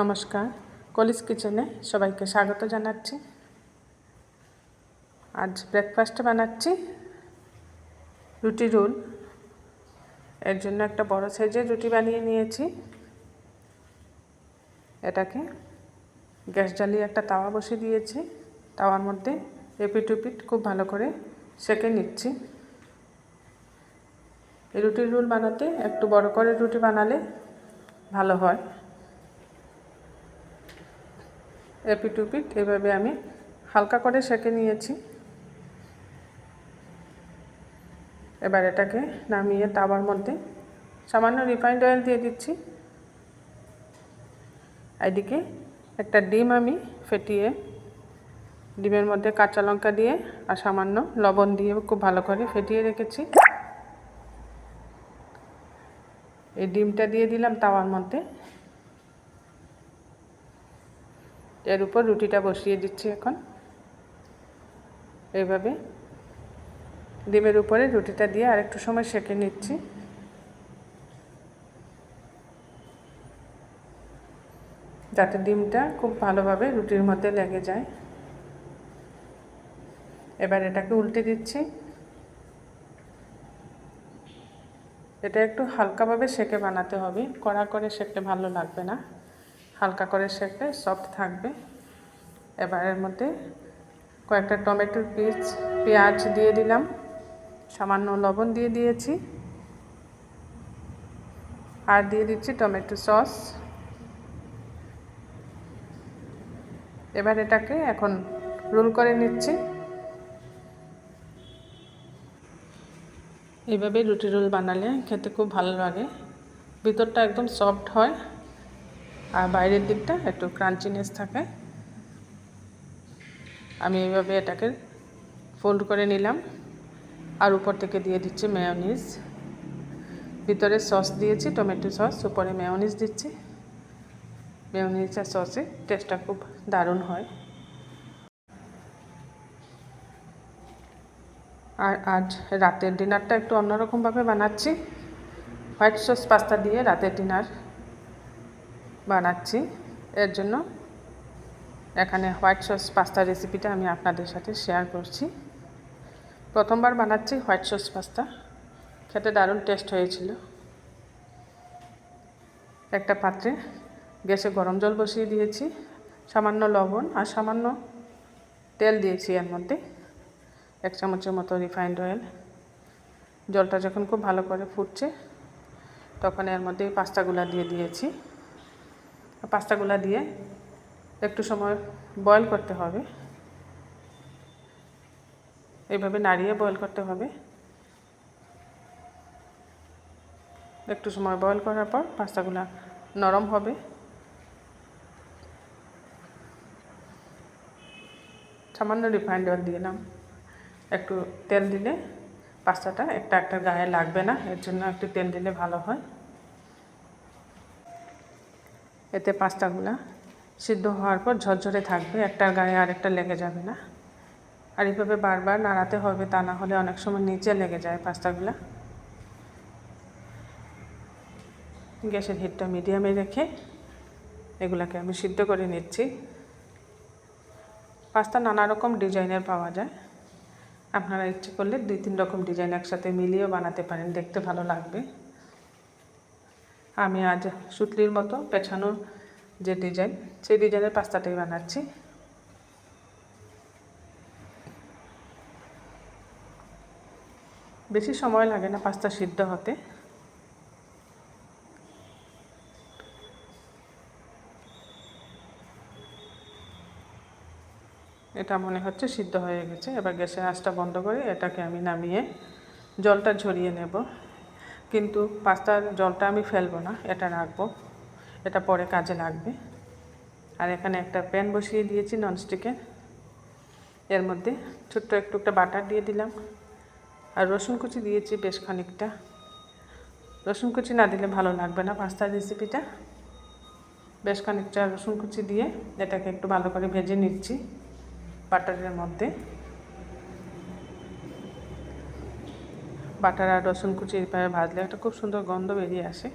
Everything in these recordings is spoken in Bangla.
নমস্কার, কলিস কিচেনে সবাইকে স্বাগত জানাচ্ছি। আজ ব্রেকফাস্টে বানাচ্ছি রুটি রোল। এর জন্য একটা বড় সাইজের রুটি বানিয়ে নিয়েছি। এটাকে গ্যাস জ্বালিয়ে একটা তাওয়া বসিয়ে দিয়েছি। তাওয়ার মধ্যে এপিট উপিট খুব ভালো করে সেঁকে নিচ্ছি। রুটির রোল বানাতে একটু বড় করে রুটি বানালে ভালো হয়। এপিট উপিট এভাবে আমি হালকা করে সেঁকে নিয়েছি। এবার এটাকে নামিয়ে তাওয়ার মধ্যে সামান্য রিফাইন্ড অয়েল দিয়ে দিচ্ছি। এদিকে একটা ডিম আমি ফেটিয়ে, ডিমের মধ্যে কাঁচা লঙ্কা দিয়ে আর সামান্য লবণ দিয়ে খুব ভালো করে ফেটিয়ে রেখেছি। এই ডিমটা দিয়ে দিলাম তাওয়ার মধ্যে। এর উপর রুটিটা বসিয়ে দিচ্ছি এখন। এইভাবে ডিমের উপরে রুটিটা দিয়ে আরেকটু সময় সেঁকে নিচ্ছি। যাতে ডিমটা খুব ভালোভাবে রুটির মধ্যে লেগে যায়। এবার এটাকে উল্টে দিচ্ছি। এটা একটু হালকাভাবে সেকে বানাতে হবে। কড়া করে সেকলে ভালো লাগবে না। হালকা করে সেকলে সফট থাকবে। এবার এর মধ্যে কয়েকটা টমেটোর পিস পেঁয়াজ দিয়ে দিলাম। সামান্য লবণ দিয়ে দিয়েছি। আর দিয়ে দিচ্ছি টমেটো সস। এবার এটাকে এখন রোল করে নিচ্ছি। এইভাবে রুটি রোল বানালে খেতে খুব ভালো লাগে। ভিতরটা একদম সফট হয়। আর বাইরের দিকটা একটু ক্রাঞ্চিনেস থাকে। আমি এইভাবে এটাকে ফোল্ড করে নিলাম। আর উপর থেকে দিয়ে দিচ্ছি মেয়নিজ ভিতরে সস দিয়েছি টমেটো সস উপরে মেয়নিজ দিচ্ছি। মেয়নিজ আর সসে টেস্টটা খুব দারুণ হয়। আর আজ রাতের ডিনারটা একটু অন্যরকমভাবে বানাচ্ছি। হোয়াইট সস পাস্তা দিয়ে রাতের ডিনার বানাচ্ছি। এর জন্য এখানে হোয়াইট সস পাস্তা রেসিপিটা আমি আপনাদের সাথে শেয়ার করছি। প্রথমবার বানাচ্ছি হোয়াইট সস পাস্তা। খেতে দারুণ টেস্ট হয়েছিল। একটা পাত্রে গ্যাসে গরম জল বসিয়ে দিয়েছি, সামান্য লবণ আর সামান্য তেল দিয়েছি এর মধ্যে। এক চামচের মতো রিফাইন্ড অয়েল। জলটা যখন খুব ভালো করে ফুটছে, তখন এর মধ্যে পাস্তাগুলা দিয়ে দিয়েছি। পাস্তাগুলা দিয়ে একটু সময় বয়ল করতে হবে। এইভাবে নাড়িয়ে বয়ল করতে হবে। একটু সময় বয়ল করার পর পাস্তাগুলা নরম হবে। সামান্য রিফাইন্ড অয়েল দিলাম একটু তেল দিলে পাস্তাটা একটা একটা গায়ে লাগবে না, এর জন্য একটু তেল দিলে ভালো হয়। এতে পাস্তাগুলা সিদ্ধ হওয়ার পর ঝরঝরে থাকবে, একটার গায়ে আরেকটা লেগে যাবে না। আর এইভাবে বারবার নাড়াতে হবে তা না হলে অনেক সময় নিচে লেগে যায় পাস্তাগুলা গ্যাসের হিটটা মিডিয়ামে রেখে এগুলাকে আমি সিদ্ধ করে নিচ্ছি। পাস্তা নানা রকম ডিজাইনের পাওয়া যায়। আপনারা ইচ্ছে করলে দুই তিন রকম ডিজাইন একসাথে মিলিয়েও বানাতে পারেন, দেখতে ভালো লাগবে। আমি আজ সুতলির মতো পেছানোর যে ডিজাইন সেই ডিজাইনের পাস্তাটাই বানাচ্ছি। বেশি সময় লাগে না পাস্তা সিদ্ধ হতে। এটা মনে হচ্ছে সিদ্ধ হয়ে গেছে। এবার গ্যাসের আঁচটা বন্ধ করে এটাকে আমি নামিয়ে জলটা ঝরিয়ে নেব। কিন্তু পাস্তার জলটা আমি ফেলব না, এটা রাখব। এটা পরে কাজে লাগবে। আর এখানে একটা প্যান বসিয়ে দিয়েছি ননস্টিকের এর মধ্যে ছোট্ট একটু একটা বাটার দিয়ে দিলাম। আর রসুন কুচি দিয়েছি বেশ খানিকটা। রসুন কুচি না দিলে ভালো লাগবে না পাস্তার রেসিপিটা। বেশ খানিকটা রসুন কুচি দিয়ে এটাকে একটু ভালো করে ভেজে নিচ্ছি বাটারের মধ্যে। বাটার আর রসুন কুচি এভাবে ভাজলে একটা খুব সুন্দর গন্ধ বেরিয়ে আসে।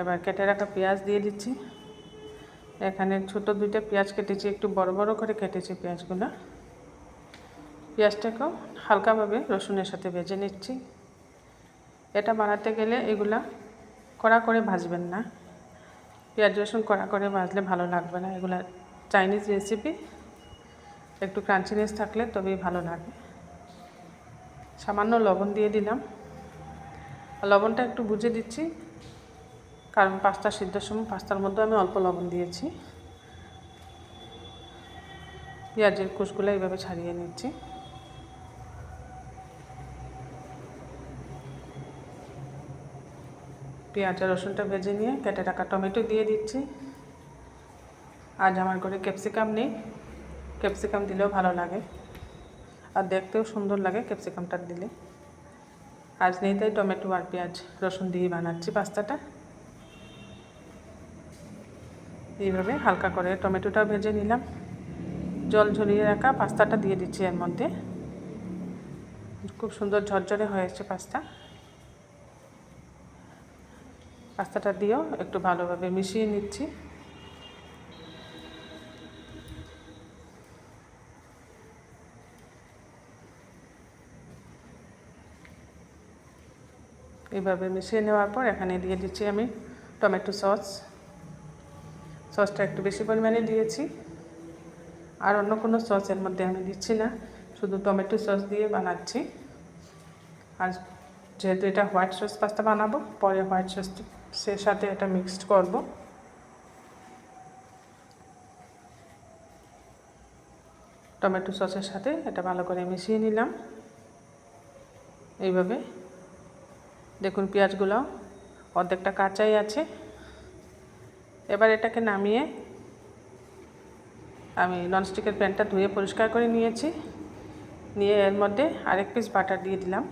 এবার কেটে রাখা পেঁয়াজ দিয়ে দিচ্ছি। এখানে ছোট দুইটা পেঁয়াজ কেটেছি, একটু বড় বড় করে কেটেছি পেঁয়াজগুলো। পেঁয়াজটাকেও হালকাভাবে রসুনের সাথে ভেজে নিচ্ছি। এটা বানাতে গেলে এগুলা কড়া করে ভাজবেন না। পেঁয়াজ রসুন কড়া করে ভাজলে ভালো লাগবে না। এগুলা চাইনিজ রেসিপি। একটু ক্রাঞ্চিনেস থাকলে তবেই ভালো লাগে। সামান্য লবণ দিয়ে দিলাম। লবণটা একটু বুঝে দিচ্ছি, কারণ পাস্তা সিদ্ধর সময় পাস্তার মধ্যে আমি অল্প লবণ দিয়েছি। পেঁয়াজের কুচগুলো এইভাবে ছাড়িয়ে নিচ্ছি। পেঁয়াজ আর রসুনটা ভেজে নিয়ে কেটে রাখা টমেটো দিয়ে দিচ্ছি। আজ আমার ঘরে ক্যাপসিকাম নেই, ক্যাপসিকাম দিলেও ভালো লাগে। আর দেখতেও সুন্দর লাগে ক্যাপসিকামটা দিলে। আজ নেই তাই টমেটো আর পেঁয়াজ রসুন দিয়ে বানাচ্ছি পাস্তাটা। এইভাবে হালকা করে টমেটোটা ভেজে নিলাম। জল ঝরিয়ে রাখা পাস্তাটা দিয়ে দিচ্ছি এর মধ্যে। খুব সুন্দর ঝরঝরে হয়েছে পাস্তা। পাস্তাটা দিয়েও একটু ভালোভাবে মিশিয়ে নিচ্ছি। এইভাবে মিশিয়ে নেওয়ার পর এখানে দিয়ে দিচ্ছি আমি টমেটো সস। সসটা একটু বেশি পরিমাণে দিয়েছি। আর অন্য কোনো সস এর মধ্যে আমি দিচ্ছি না, শুধু টমেটো সস দিয়ে বানাচ্ছি। আর যেহেতু এটা হোয়াইট সস পাস্তা বানাবো, পরে হোয়াইট সসের সাথে এটা মিক্সড করব। টমেটো সসের সাথে এটা ভালো করে মিশিয়ে নিলাম। এইভাবে দেখুন পেঁয়াজগুলো, অর্ধেকটা কাঁচাই আছে। এবার এটাকে নামিয়ে আমি ননস্টিকের প্যানটা ধুয়ে পরিষ্কার করে নিয়েছি। নিয়ে এর মধ্যে আরেক পিস বাটার দিয়ে দিলাম।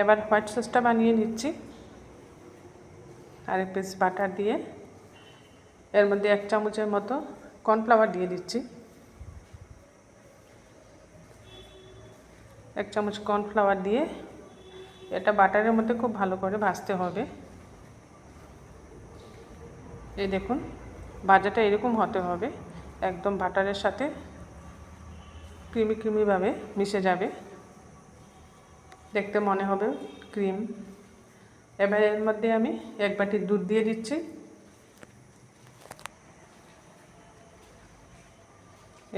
এবার হোয়াইট সসটা বানিয়ে নিচ্ছি। আরেক পিস বাটার দিয়ে। এর মধ্যে এক চামচের মতো কর্নফ্লাওয়ার দিয়ে দিচ্ছি। এক চামচ কর্নফ্লাওয়ার দিয়ে এটা বাটারের মধ্যে খুব ভালো করে ভাজতে হবে। এই দেখুন, ভাজাটা এরকম হতে হবে, একদম বাটারের সাথে ক্রিমি ক্রিমিভাবে মিশে যাবে। দেখতে মনে হবে ক্রিম। এবার এর মধ্যে আমি এক বাটি দুধ দিয়ে দিচ্ছি।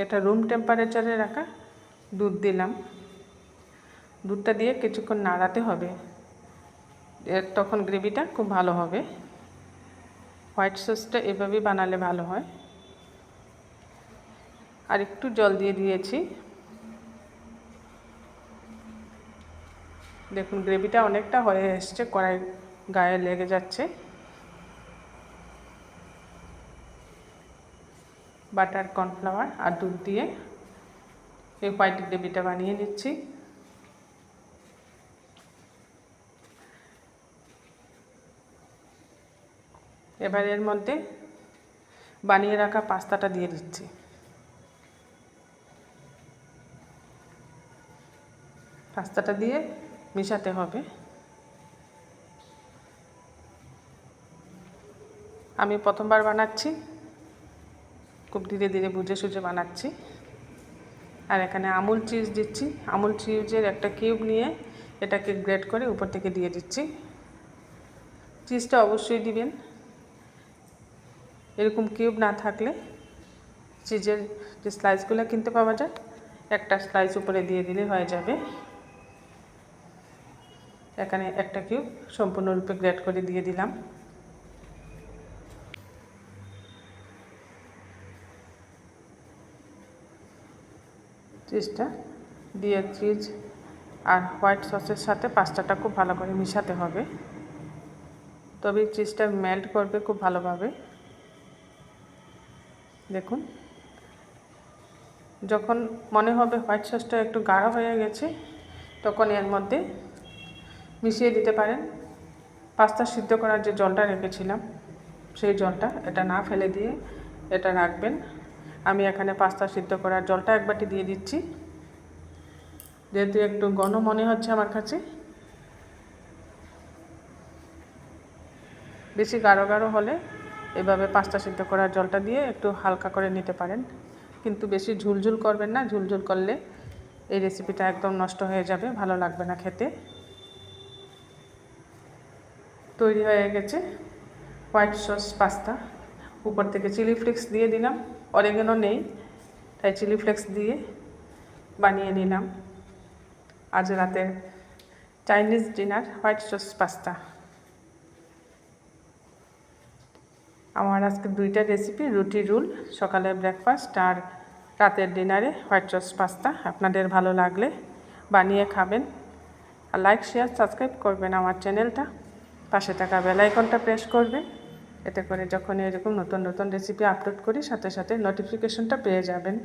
এটা রুম টেম্পারেচারে রাখা দুধ দিলাম। দুধটা দিয়ে কিছুক্ষণ নাড়াতে হবে। তখন গ্রেভিটা খুব ভালো হবে। হোয়াইট সসটা এভাবেই বানালে ভালো হয়। আর একটু জল দিয়ে দিয়েছি। দেখুন, গ্রেভিটা অনেকটা হয়ে এসছে, কড়াই গায়ে লেগে যাচ্ছে। বাটার কর্নফ্লাওয়ার আর দুধ দিয়ে এই হোয়াইট গ্রেভিটা বানিয়ে নিচ্ছি। এবার এর মধ্যে বানিয়ে রাখা পাস্তাটা দিয়ে দিচ্ছি। পাস্তাটা দিয়ে মিশাতে হবে। আমি প্রথমবার বানাচ্ছি। খুব ধীরে ধীরে বুঝে সুঝে বানাচ্ছি। আর এখানে আমুল চিজ দিচ্ছি। আমুল চিজের একটা কিউব নিয়ে এটাকে গ্রেট করে উপর থেকে দিয়ে দিচ্ছি। চিজটা অবশ্যই দিবেন। এরকম কিউব না থাকলে চিজের যে স্লাইসগুলো কিনতে পাওয়া যায়, একটা স্লাইস উপরে দিয়ে দিলে হয়ে যাবে। এখানে একটা কিউব সম্পূর্ণরূপে গ্রেট করে দিয়ে দিলাম। চিজটা দিয়ে চিজ আর হোয়াইট সসের সাথে পাস্তাটা খুব ভালো করে মিশাতে হবে। তবে চিজটা মেল্ট করবে খুব ভালোভাবে। দেখুন। যখন মনে হবে হোয়াইট সসটা একটু গাঢ় হয়ে গেছে, তখন এর মধ্যে মিশিয়ে দিতে পারেন। পাস্তা সিদ্ধ করার যে জলটা রেখেছিলাম, সেই জলটা এটা না ফেলে দিয়ে এটা রাখবেন। আমি এখানে পাস্তা সিদ্ধ করার জলটা এক বাটি দিয়ে দিচ্ছি। যেহেতু একটু ঘন মনে হচ্ছে আমার কাছে। বেশি গাঢ় গাঢ় হলে এভাবে পাস্তা সিদ্ধ করার জলটা দিয়ে একটু হালকা করে নিতে পারেন। কিন্তু বেশি ঝুলঝুল করবেন না, ঝুলঝুল করলে এই রেসিপিটা একদম নষ্ট হয়ে যাবে, ভালো লাগবে না খেতে। তৈরি হয়ে গেছে হোয়াইট সস পাস্তা। উপর থেকে চিলি ফ্লেক্স দিয়ে দিলাম অরেগেনো নেই, তাই চিলি ফ্লেক্স দিয়ে বানিয়ে নিলাম। আজ রাতের Chinese dinner white sauce pasta. আমার আজকে দুইটা রেসিপি রুটি রুল সকালে ব্রেকফাস্ট আর রাতের ডিনারে হোয়াইট সস পাস্তা আপনাদের ভালো লাগলে বানিয়ে খাবেন। আর লাইক শেয়ার সাবস্ক্রাইব করবেন আমার চ্যানেলটা পাশে থাকা বেলাইকনটা প্রেস করবেন। এতে করে যখন এরকম নতুন নতুন রেসিপি আপলোড করি, সাথে সাথে নোটিফিকেশনটা পেয়ে যাবেন।